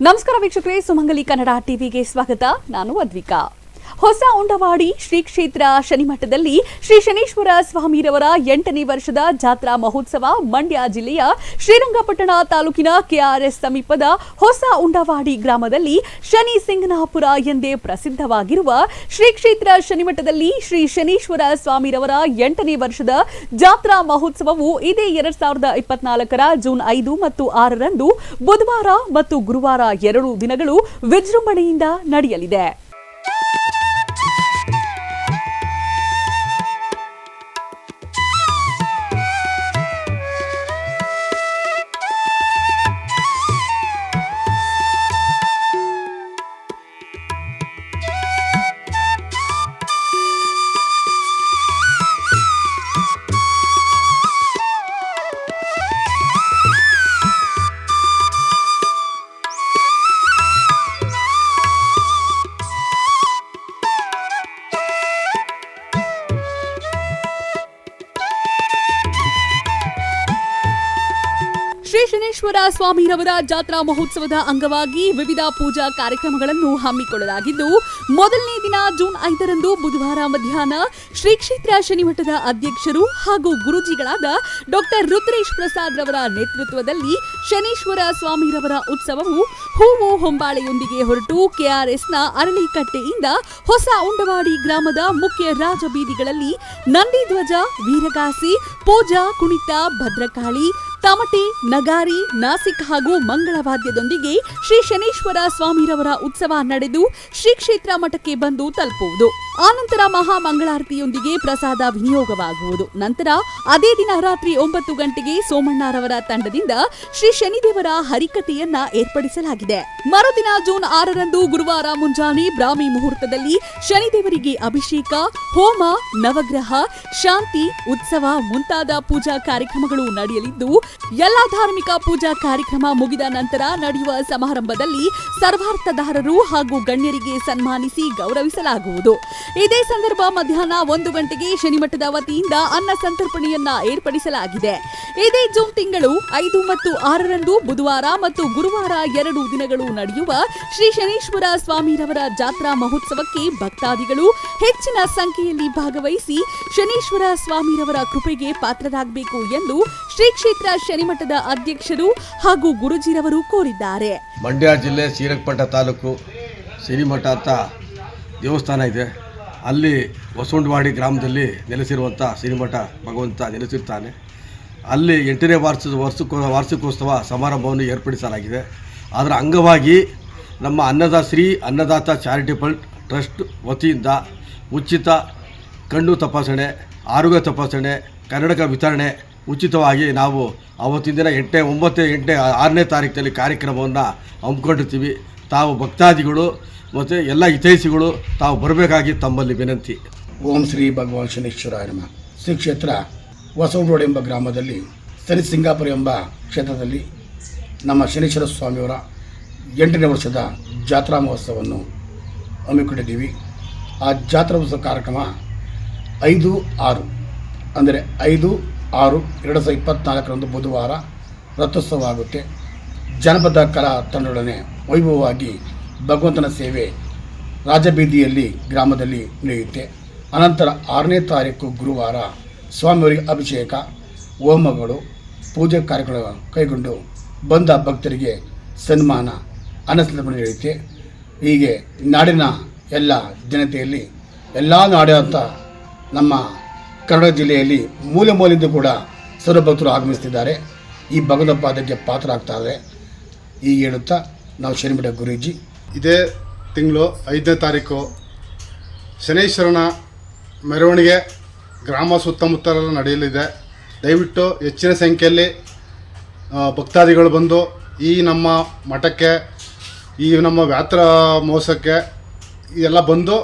ನಮಸ್ಕಾರ ವೀಕ್ಷಕರೇ ಸುಮಂಗಲಿ ಕನ್ನಡ ಟಿವಿಗೆ ಸ್ವಾಗತ. ನಾನು ಅದ್ವಿಕಾ. ಹೊಸ ಉಂಡವಾಡಿ ಶ್ರೀ ಕ್ಷೇತ್ರ ಶನಿಮಠದಲ್ಲಿ ಶ್ರೀ ಶನೀಶ್ವರ ಸ್ವಾಮಿರವರ ಎಂಟನೇ ವರ್ಷದ ಜಾತ್ರಾ ಮಹೋತ್ಸವ ಮಂಡ್ಯ ಜಿಲ್ಲೆಯ ಶ್ರೀರಂಗಪಟ್ಟಣ ತಾಲೂಕಿನ ಕೆಆರ್ಎಸ್ ಸಮೀಪದ ಹೊಸ ಉಂಡವಾಡಿ ಗ್ರಾಮದಲ್ಲಿ ಶನಿ ಸಿಂಗನಾಪುರ ಎಂದೇ ಪ್ರಸಿದ್ಧವಾಗಿರುವ ಶ್ರೀ ಕ್ಷೇತ್ರ ಶನಿಮಠದಲ್ಲಿ ಶ್ರೀ ಶನೀಶ್ವರ ಸ್ವಾಮಿರವರ ಎಂಟನೇ ವರ್ಷದ ಜಾತ್ರಾ ಮಹೋತ್ಸವವು ಇದೇ ಎರಡ್ ಸಾವಿರದ ಇಪ್ಪತ್ನಾಲ್ಕರ ಜೂನ್ ಐದು ಮತ್ತು ಆರರಂದು ಬುಧವಾರ ಮತ್ತು ಗುರುವಾರ ಎರಡು ದಿನಗಳು ವಿಜೃಂಭಣೆಯಿಂದ ನಡೆಯಲಿದೆ. ಶ್ರೀ ಶನೇಶ್ವರ ಸ್ವಾಮಿರವರ ಜಾತ್ರಾ ಮಹೋತ್ಸವದ ಅಂಗವಾಗಿ ವಿವಿಧ ಪೂಜಾ ಕಾರ್ಯಕ್ರಮಗಳನ್ನು ಹಮ್ಮಿಕೊಳ್ಳಲಾಗಿದ್ದು, ಮೊದಲನೇ ದಿನ ಜೂನ್ ಐದರಂದು ಬುಧವಾರ ಮಧ್ಯಾಹ್ನ ಶ್ರೀ ಕ್ಷೇತ್ರ ಶನಿಮಠದ ಅಧ್ಯಕ್ಷರು ಹಾಗೂ ಗುರುಜಿಗಳಾದ ಡಾಕ್ಟರ್ ರುದ್ರೇಶ್ ಪ್ರಸಾದ್ ರವರ ನೇತೃತ್ವದಲ್ಲಿ ಶನೇಶ್ವರ ಸ್ವಾಮಿರವರ ಉತ್ಸವವು ಹೂವು ಹೊಂಬಾಳೆಯೊಂದಿಗೆ ಹೊರಟು ಕೆಆರ್ಎಸ್ನ ಅರಳಿಕಟ್ಟೆಯಿಂದ ಹೊಸ ಉಂಡವಾಡಿ ಗ್ರಾಮದ ಮುಖ್ಯ ರಾಜಬೀದಿಗಳಲ್ಲಿ ನಂದಿಧ್ವಜ ವೀರಗಾಸಿ, ಪೂಜಾ, ಕುಣಿತ, ಭದ್ರಕಾಳಿ ತಮಟೆ ನಗಾರಿ, ನಾಸಿಕ್ ಹಾಗೂ ಮಂಗಳವಾದ್ಯದೊಂದಿಗೆ ಶ್ರೀ ಶನೀಶ್ವರ ಸ್ವಾಮಿರವರ ಉತ್ಸವ ನಡೆದು ಶ್ರೀ ಕ್ಷೇತ್ರ ಮಠಕ್ಕೆ ಬಂದು ತಲುಪುವುದು. ಆನಂತರ ಮಹಾ ಮಂಗಳಾರತಿಯೊಂದಿಗೆ ಪ್ರಸಾದ ವಿನಿಯೋಗವಾಗುವುದು. ನಂತರ ಅದೇ ದಿನ ರಾತ್ರಿ ಒಂಬತ್ತು ಗಂಟೆಗೆ ಸೋಮಣ್ಣರವರ ತಂಡದಿಂದ ಶ್ರೀ ಶನಿದೇವರ ಹರಿಕತೆಯನ್ನ ಏರ್ಪಡಿಸಲಾಗಿದೆ. ಮರುದಿನ ಜೂನ್ ಆರರಂದು ಗುರುವಾರ ಮುಂಜಾನೆ ಬ್ರಾಹ್ಮಿ ಮುಹೂರ್ತದಲ್ಲಿ ಶನಿದೇವರಿಗೆ ಅಭಿಷೇಕ, ಹೋಮ, ನವಗ್ರಹ, ಶಾಂತಿ, ಉತ್ಸವ ಮುಂತಾದ ಪೂಜಾ ಕಾರ್ಯಕ್ರಮಗಳು ನಡೆಯಲಿದ್ದು, ಎಲ್ಲಾ ಧಾರ್ಮಿಕ ಪೂಜಾ ಕಾರ್ಯಕ್ರಮ ಮುಗಿದ ನಂತರ ನಡೆಯುವ ಸಮಾರಂಭದಲ್ಲಿ ಸರ್ವಾರ್ಥದಾರರು ಹಾಗೂ ಗಣ್ಯರಿಗೆ ಸನ್ಮಾನಿಸಿ ಗೌರವಿಸಲಾಗುವುದು. ಇದೇ ಸಂದರ್ಭ ಮಧ್ಯಾಹ್ನ ಒಂದು ಗಂಟೆಗೆ ಶನಿಮಠದ ವತಿಯಿಂದ ಅನ್ನ ಸಂತರ್ಪಣೆಯನ್ನ ಏರ್ಪಡಿಸಲಾಗಿದೆ. ಇದೇ ಜೂನ್ ತಿಂಗಳು ಐದು ಮತ್ತು ಆರರಂದು ಬುಧವಾರ ಮತ್ತು ಗುರುವಾರ ಎರಡು ದಿನಗಳು ನಡೆಯುವ ಶ್ರೀ ಶನೀಶ್ವರ ಸ್ವಾಮಿರವರ ಜಾತ್ರಾ ಮಹೋತ್ಸವಕ್ಕೆ ಭಕ್ತಾದಿಗಳು ಹೆಚ್ಚಿನ ಸಂಖ್ಯೆಯಲ್ಲಿ ಭಾಗವಹಿಸಿ ಶನೀಶ್ವರ ಸ್ವಾಮಿರವರ ಕೃಪೆಗೆ ಪಾತ್ರರಾಗಬೇಕು ಎಂದು ಶ್ರೀ ಕ್ಷೇತ್ರ ಶನಿಮಠದ ಅಧ್ಯಕ್ಷರು ಹಾಗೂ ಗುರುಜಿರವರು ಕೋರಿದ್ದಾರೆ. ಮಂಡ್ಯ ಜಿಲ್ಲೆ ಶ್ರೀರಂಗಪಟ್ಟ ತಾಲೂಕು ಶನಿಮಠ ಅಂತ ದೇವಸ್ಥಾನ ಇದೆ. ಅಲ್ಲಿ ಹೊಸಂಡವಾಡಿ ಗ್ರಾಮದಲ್ಲಿ ನೆಲೆಸಿರುವಂಥ ಶ್ರೀಮಠ ಭಗವಂತ ನೆಲೆಸಿರ್ತಾನೆ. ಅಲ್ಲಿ ಎಂಟನೇ ವಾರ್ಷಿಕ ವಾರ್ಷಿಕೋ ವಾರ್ಷಿಕೋತ್ಸವ ಸಮಾರಂಭವನ್ನು ಏರ್ಪಡಿಸಲಾಗಿದೆ. ಅದರ ಅಂಗವಾಗಿ ನಮ್ಮ ಅನ್ನದ ಶ್ರೀ ಅನ್ನದಾತ ಚಾರಿಟೇಬಲ್ ಟ್ರಸ್ಟ್ ವತಿಯಿಂದ ಉಚಿತ ಕಣ್ಣು ತಪಾಸಣೆ, ಆರೋಗ್ಯ ತಪಾಸಣೆ, ಕನ್ನಡಕ ವಿತರಣೆ ಉಚಿತವಾಗಿ ನಾವು ಅವತ್ತಿನ ದಿನ ಎಂಟನೇ ಒಂಬತ್ತೇ ಎಂಟನೇ, ಆರನೇ ತಾರೀಕಿನಲ್ಲಿ ಕಾರ್ಯಕ್ರಮವನ್ನು ಹಮ್ಮಿಕೊಂಡಿರ್ತೀವಿ. ತಾವು ಭಕ್ತಾದಿಗಳು ಮತ್ತು ಎಲ್ಲ ಹಿತೈಷಿಗಳು ತಾವು ಬರಬೇಕಾಗಿ ತಮ್ಮಲ್ಲಿ ವಿನಂತಿ. ಓಂ ಶ್ರೀ ಭಗವಾನ್ ಶನೇಶ್ವರ ನಮಃ. ಶ್ರೀ ಕ್ಷೇತ್ರ ಹೊಸಗೋಡ್ ಎಂಬ ಗ್ರಾಮದಲ್ಲಿ ಸರಿ ಸಿಂಗಾಪುರ ಎಂಬ ಕ್ಷೇತ್ರದಲ್ಲಿ ನಮ್ಮ ಶನೇಶ್ವರ ಸ್ವಾಮಿಯವರ ಎಂಟನೇ ವರ್ಷದ ಜಾತ್ರಾ ಮಹೋತ್ಸವವನ್ನು ಹಮ್ಮಿಕೊಂಡಿದ್ದೀವಿ. ಆ ಜಾತ್ರಾ ಮಹೋತ್ಸವ ಕಾರ್ಯಕ್ರಮ ಐದು ಆರು ಅಂದರೆ ಐದು ಆರು ಎರಡು ಸಾವಿರದ ಇಪ್ಪತ್ತ್ನಾಲ್ಕರಂದು ಬುಧವಾರ ರಥೋತ್ಸವ ಆಗುತ್ತೆ. ಜನಪದ ಕಲಾ ತಂಡದೊಡನೆ ವೈಭವವಾಗಿ ಭಗವಂತನ ಸೇವೆ ರಾಜಬೀದಿಯಲ್ಲಿ ಗ್ರಾಮದಲ್ಲಿ ನಡೆಯುತ್ತೆ. ಅನಂತರ ಆರನೇ ತಾರೀಕು ಗುರುವಾರ ಸ್ವಾಮಿಯವರಿಗೆ ಅಭಿಷೇಕ, ಹೋಮಗಳು, ಪೂಜೆ ಕಾರ್ಯಗಳು ಕೈಗೊಂಡು ಬಂದ ಭಕ್ತರಿಗೆ ಸನ್ಮಾನ ಅನ್ನಸಂತರ್ಪಣೆ ನಡೆಯುತ್ತೆ. ಹೀಗೆ ನಾಡಿನ ಎಲ್ಲ ಜನತೆಯಲ್ಲಿ ಎಲ್ಲ ನಾಡಿನಂಥ ನಮ್ಮ ಕನ್ನಡ ಜಿಲ್ಲೆಯಲ್ಲಿ ಮೂಲೆ ಮೂಲೆಯಿಂದ ಕೂಡ ಸರ್ವ ಭಕ್ತರು ಆಗಮಿಸ್ತಿದ್ದಾರೆ ಈ ಭಗವದ ಪಾದಕ್ಕೆ ಪಾತ್ರರಾಗ್ತಾರೆ ಈಗ ಹೇಳುತ್ತಾ ನಾವು ಶನಿಮಠ ಗುರೂಜಿ. ಇದೇ ತಿಂಗಳು ಐದನೇ ತಾರೀಕು ಶನೈಶ್ವರನ ಮೆರವಣಿಗೆ ಗ್ರಾಮ ಸುತ್ತಮುತ್ತಲೆಲ್ಲ ನಡೆಯಲಿದೆ. ದಯವಿಟ್ಟು ಹೆಚ್ಚಿನ ಸಂಖ್ಯೆಯಲ್ಲಿ ಭಕ್ತಾದಿಗಳು ಬಂದು ಈ ನಮ್ಮ ಮಠಕ್ಕೆ, ಈ ನಮ್ಮ ವ್ಯಾತ್ರ ಮೋಸಕ್ಕೆ ಇದೆಲ್ಲ ಬಂದು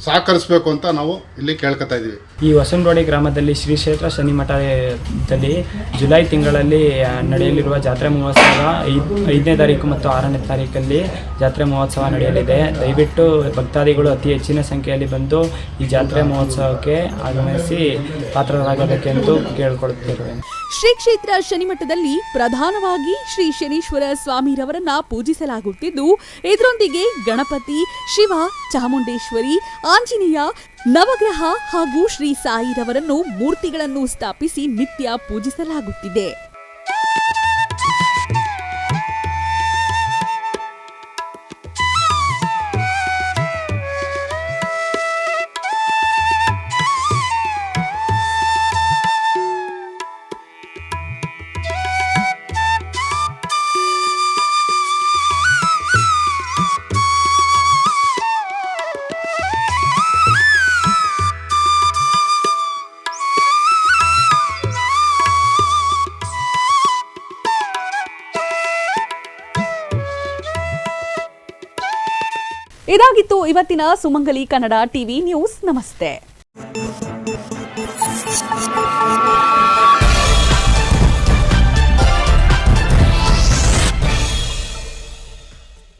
ಸಹಕರಿಸ್ಬೇಕು ಅಂತ ನಾವು ಇಲ್ಲಿ ಕೇಳ್ಕೊತಾ ಇದ್ದೀವಿ ಈ ಹೊಸಂಡೋಡಿ ಗ್ರಾಮದಲ್ಲಿ ಶ್ರೀ ಕ್ಷೇತ್ರ ಶನಿ ಮಠದಲ್ಲಿ ಜುಲೈ ತಿಂಗಳಲ್ಲಿ ನಡೆಯಲಿರುವ ಜಾತ್ರೆ ಮಹೋತ್ಸವ ಐದ್ ಐದನೇ ತಾರೀಕು ಮತ್ತು ಆರನೇ ತಾರೀಕಲ್ಲಿ ಜಾತ್ರೆ ಮಹೋತ್ಸವ ನಡೆಯಲಿದೆ. ದಯವಿಟ್ಟು ಭಕ್ತಾದಿಗಳು ಅತಿ ಹೆಚ್ಚಿನ ಸಂಖ್ಯೆಯಲ್ಲಿ ಬಂದು ಈ ಜಾತ್ರೆ ಮಹೋತ್ಸವಕ್ಕೆ ಆಗಮಿಸಿ ಪಾತ್ರರಾಗಬೇಕೆಂದು ಕೇಳಿಕೊಳ್ಳುತ್ತಿರುವೆ ಶ್ರೀ ಕ್ಷೇತ್ರ ಶನಿಮಠದಲ್ಲಿ ಪ್ರಧಾನವಾಗಿ ಶ್ರೀ ಶನೀಶ್ವರ ಸ್ವಾಮಿರವರನ್ನ ಪೂಜಿಸಲಾಗುತ್ತಿದ್ದು ಇದರೊಂದಿಗೆ ಗಣಪತಿ ಶಿವ ಚಾಮುಂಡೇಶ್ವರಿ ಆಂಜನೇಯ ನವಗ್ರಹ ಹಾಗೂ ಶ್ರೀ ಸಾಯಿರವರನ್ನು ಮೂರ್ತಿಗಳನ್ನು ಸ್ಥಾಪಿಸಿ ನಿತ್ಯ ಪೂಜಿಸಲಾಗುತ್ತಿದೆ. ಇದಾಗಿತ್ತು ಇವತ್ತಿನ ಸುಮಂಗಲಿ ಕನ್ನಡ ಟಿವಿ ನ್ಯೂಸ್. ನಮಸ್ತೆ.